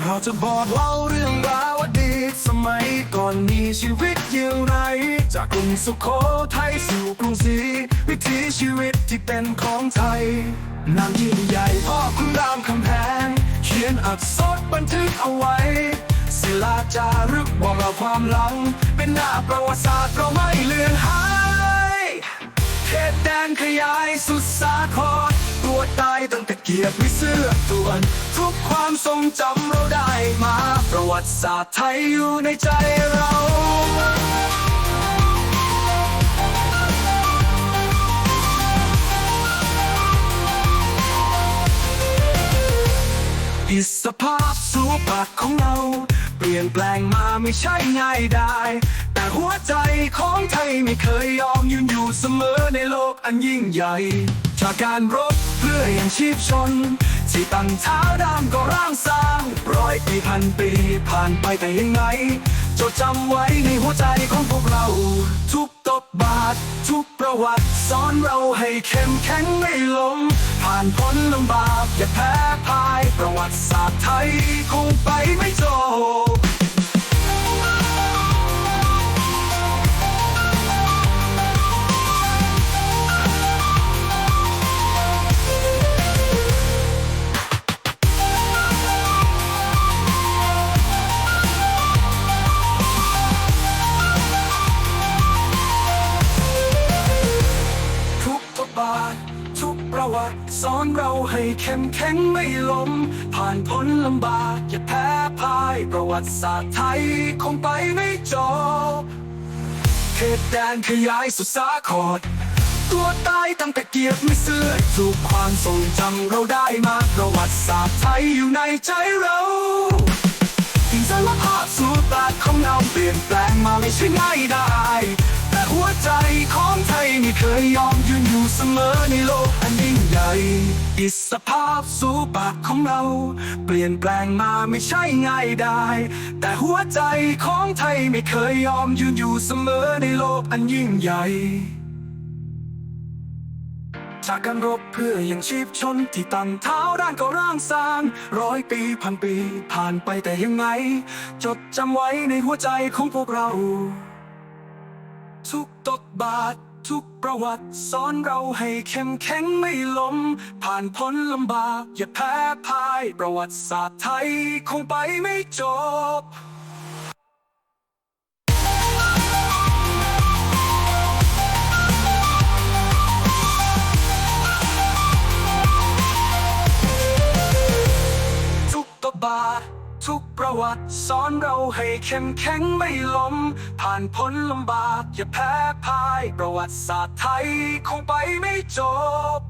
เราจะบอกเล่าเรื่องราวอดีตสมัยก่อนมีชีวิตอยู่ไหนจากกรุงสุโขทัยสู่กรุงศรีวิถีชีวิตที่เป็นของไทยนางยิ่งใหญ่พ่อคุณรามคำแพงเขียนอักษรบันทึกเอาไว้ ศิลาจารึกบอกเราความหลัง เป็นหน้าประวัติศาสตร์เราไม่เลือนหายเขตแดนขยายสุดสาครตัวตายตั้งแต่เกียรติวิเสื้อตัวน ความทรงจำเราได้มา ประวัติศาสตร์ไทยอยู่ในใจเราอิสภาพสู่ปากของเรา เปลี่ยนแปลงมาไม่ใช่ง่ายได้ แต่หัวใจของไทยไม่เคยยอมยืนอยู่เสมอในโลกอันยิ่งใหญ่จากการรบเพื่ออย่างชีพชน ที่ตั้งเท้าดามก็ร่างสร้างร้อยปีพันปีผ่านไปแต่ยังไง จดจำไว้ในหัวใจของพวกเรา ทุกตบบาท ทุกประวัติสอนเราให้เข้มแข็งไม่ล้มผ่านพ้นลำบากอย่าแพ้ บทบาท ทุกประวัติสอนเราให้เข้มแข็งไม่ล้ม ผ่านพ้นลำบากอย่าแพ้พ่ายประวัติศาสตร์ไทยคงไปไม่จบเขตแดนขยายสุดสาครตัวตายตั้งแต่เกียรติไม่เสื่อมทุกความทรงจำเราได้มาประวัติศาสตร์ไทยอยู่ในใจเราถึงสารภาพสูตรบาทของเราเปลี่ยนแปลงมาไม่ใช่ง่ายได้ ใจของไทยไม่เคยยอมยืนอยู่เสมอในโลกอันยิ่งใหญ่อิสภาพสู่ปากของเรา เปลี่ยนแปลงมาไม่ใช่ง่ายได้ แต่หัวใจของไทยไม่เคยยอมยืนอยู่เสมอในโลกอันยิ่งใหญ่จากการรบเพื่อยังชีพชนที่ตั้งเท้าด้านก็ร่างสร้าง ร้อยปีพันปีผ่านไปแต่ยังไง จดจำไว้ในหัวใจของพวกเรา ทุกตกบาท ทุกประวัติสอนเราให้เข้มแข็งไม่ล้ม ผ่านพ้นลำบากอย่าแพ้พ่าย ประวัติศาสตร์ไทยคงไปไม่จบ วัติสอนเราให้เข้มแข็งไม่ล้ม ผ่านพ้นลำบากอย่าแพ้พ่าย ประวัติศาสตร์ไทยคงไปไม่จบ